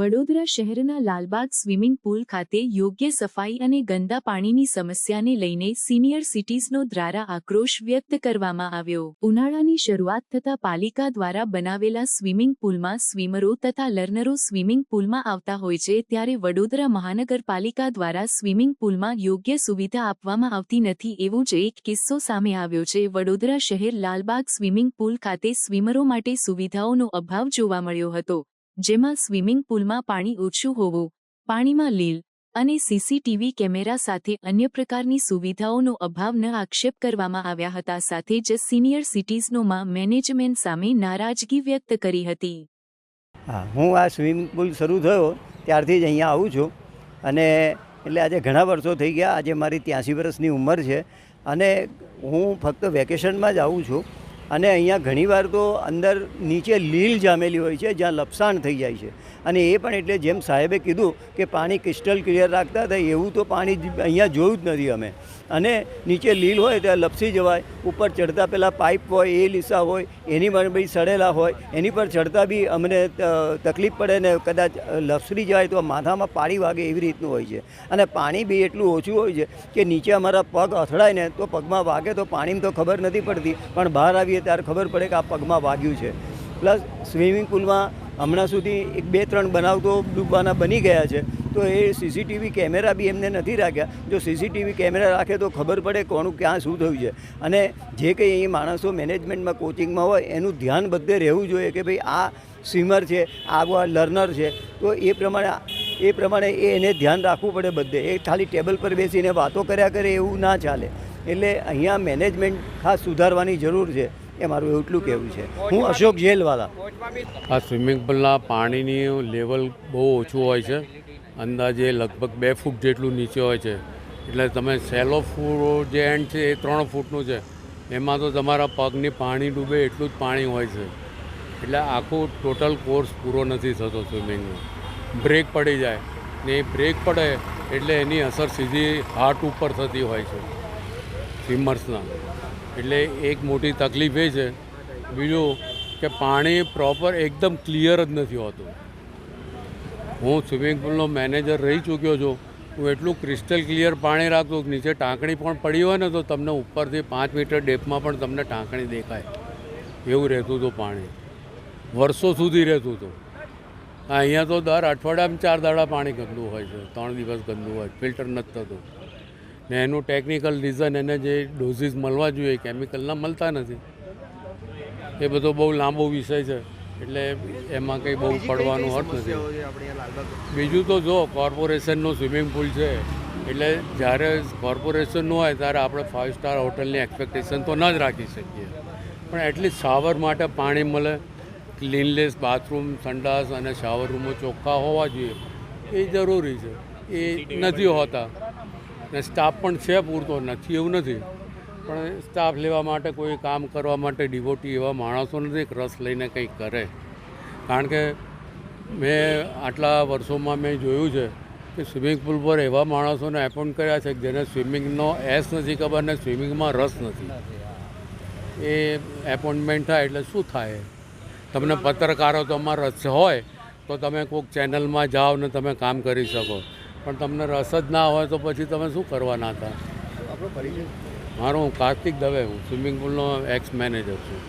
વડોદરા શહેરના Lalbaug swimming pool ખાતે યોગ્ય સફાઈ અને ગંદા પાણીની સમસ્યાને લઈને સિનિયર સિટીઝનો દ્વારા આક્રોશ વ્યક્ત કરવામાં આવ્યો. ઉનાળાની શરૂઆત થતા પાલિકા દ્વારા બનાવેલા સ્વિમિંગ પુલમાં સ્વિમરો તથા લર્નરો સ્વિમિંગ પુલમાં આવતા હોય છે ત્યારે વડોદરા મહાનગરપાલિકા દ્વારા સ્વિમિંગ પુલમાં યોગ્ય સુવિધા આપવામાં આવતી નથી એવું જ એક કિસ્સો સામે આવ્યો છે. વડોદરા શહેર લાલબાગ સ્વિમિંગ પુલ ખાતે સ્વિમરો માટે સુવિધાઓનો અભાવ જોવા મળ્યો હતો. જેમાં સ્વિમિંગ પુલમાં પાણી ઓછું હોવું, પાણીમાં લીલ અને સીસીટીવી કેમેરા સાથે અન્ય પ્રકારની સુવિધાઓનો અભાવ ન આક્ષેપ કરવામાં આવ્યા હતા. સાથે જ સિનિયર સિટીઝનોમાં મેનેજમેન્ટ સામે નારાજગી વ્યક્ત કરી હતી. હા, હું આ સ્વિમિંગ પુલ શરૂ થયો ત્યારથી જ અહીંયા આવું છું અને એટલે આજે ઘણા વર્ષો થઈ ગયા, આજે મારી ત્યાંસી વર્ષની ઉંમર છે અને હું ફક્ત વેકેશનમાં જ આવું છું. અને અહીંયા ઘણીવાર તો અંદર નીચે લીલ જામેલી હોય છે, જ્યાં લપસાણ થઈ જાય છે. અને એ પણ એટલે જેમ સાહેબે કીધું કે પાણી ક્રિસ્ટલ ક્લિયર રાખતા હતા, એવું તો પાણી અહીંયા જોયું જ નથી અમે. અને નીચે લીલ હોય ત્યાં લપસી જવાય, ઉપર ચડતા પહેલાં પાઇપ હોય, એ લીસા હોય, એની પર બી સડેલા હોય, એની પર ચડતા બી અમને તકલીફ પડે ને કદાચ લપસરી જાય તો માથામાં પાણી વાગે એવી રીતનું હોય છે. અને પાણી બી એટલું ઓછું હોય છે કે નીચે અમારા પગ અથડાય ને તો પગમાં વાગે તો પાણીમાં તો ખબર નથી પડતી, પણ બહાર આવીએ ત્યારે ખબર પડે કે આ પગમાં વાગ્યું છે. પ્લસ સ્વિમિંગ પુલમાં હમણાં સુધી એક બે ત્રણ બનાવ તો ડૂબવાના બની ગયા છે. તો એ સીસીટીવી કેમેરા બી એમને નથી રાખ્યા. જો સીસીટીવી કેમેરા રાખે તો ખબર પડે કોનું ક્યાં શું થયું છે. અને જે કંઈ અહીં માણસો મેનેજમેન્ટમાં કોચિંગમાં હોય, એનું ધ્યાન બધે રહેવું જોઈએ કે ભાઈ આ સ્વિમર છે આ લર્નર છે. તો એ પ્રમાણે એ પ્રમાણે એ એને ધ્યાન રાખવું પડે બધે. એ ખાલી ટેબલ પર બેસીને વાતો કર્યા કરે એવું ના ચાલે. એટલે અહીંયા મેનેજમેન્ટ ખાસ સુધારવાની જરૂર છે. એ મારું એટલું કહેવું છે. હું અશોક જેલવાલા. આ સ્વિમિંગ પુલના પાણીની લેવલ બહુ ઓછું હોય છે. અંદાજે લગભગ બે ફૂટ જેટલું નીચે હોય છે. એટલે તમે સેલો ફૂટ જે એન્ડ છે એ ત્રણ ફૂટનું છે. એમાં તો તમારા પગની પાણી ડૂબે એટલું જ પાણી હોય છે. એટલે આખું ટોટલ કોર્સ પૂરો નથી થતો સ્વિમિંગનો. બ્રેક પડી જાય. ને એ બ્રેક પડે એટલે એની અસર સીધી હાર્ટ ઉપર થતી હોય છે. સ્વિમર્સના. એટલે એક મોટી તકલીફ એ છે, બીજું કે પાણી પ્રોપર એકદમ ક્લિયર જ નથી હોતું. હું સ્વિમિંગ પુલનો મેનેજર રહી ચૂક્યો છું, હું એટલું ક્રિસ્ટલ ક્લિયર પાણી રાખતો નીચે ટાંકણી પણ પડી હોય ને તો તમને ઉપરથી પાંચ મીટર ડેપમાં પણ તમને ટાંકણી દેખાય. એવું રહેતું હતું પાણી. વર્ષો સુધી રહેતું હતું. અહીંયા તો દર અઠવાડિયામાં ચાર દાડા પાણી ગંદુ હોય છે, ત્રણ દિવસ ગંદુ હોય ફિલ્ટર નથી થતું. ને એનું ટેકનિકલ રીઝન એને જે ડોઝીસ મળવા જોઈએ કેમિકલના મળતા નથી. એ બધો બહુ લાંબો વિષય છે. એટલે એમાં કંઈ બહુ પડવાનું અર્થ નથી. બીજું તો જો કોર્પોરેશનનું સ્વિમિંગ પુલ છે. એટલે જ્યારે કોર્પોરેશનનું હોય ત્યારે આપણે ફાઇવ સ્ટાર હોટલની એક્સપેક્ટેશન તો ન જ રાખી શકીએ. પણ એટલીસ્ટ શાવર માટે પાણી મળે. ક્લીનલેસ બાથરૂમ સંડાસ અને શાવર રૂમો ચોખ્ખા હોવા જોઈએ. એ જરૂરી છે. એ નથી હોતા. ને સ્ટાફ પણ છે પૂરતો, નથી, એવું નથી. પણ સ્ટાફ લેવા માટે કોઈ કામ કરવા માટે ડિવોટી એવા માણસો નથી રસ લઈને કંઈક કરે. કારણ કે મેં આટલા વર્ષોમાં મેં જોયું છે કે સ્વિમિંગ પુલ પર એવા માણસોને એપોઇન્ટ કર્યા છે જેને સ્વિમિંગનો એસ નથી ખબર ને સ્વિમિંગમાં રસ નથી. એ એપોઇન્ટમેન્ટ થાય એટલે શું થાય? તમને પત્રકારો તમારો રસ હોય, તો તમે કોઈક ચેનલમાં જાઓ ને તમે કામ કરી શકો. પણ તમને રસ જ ના હોય તો પછી તમે શું કરવાના હતા? મારો હું કાર્તિક દવે હું સ્વિમિંગ પુલનો એક્સ મેનેજર છું.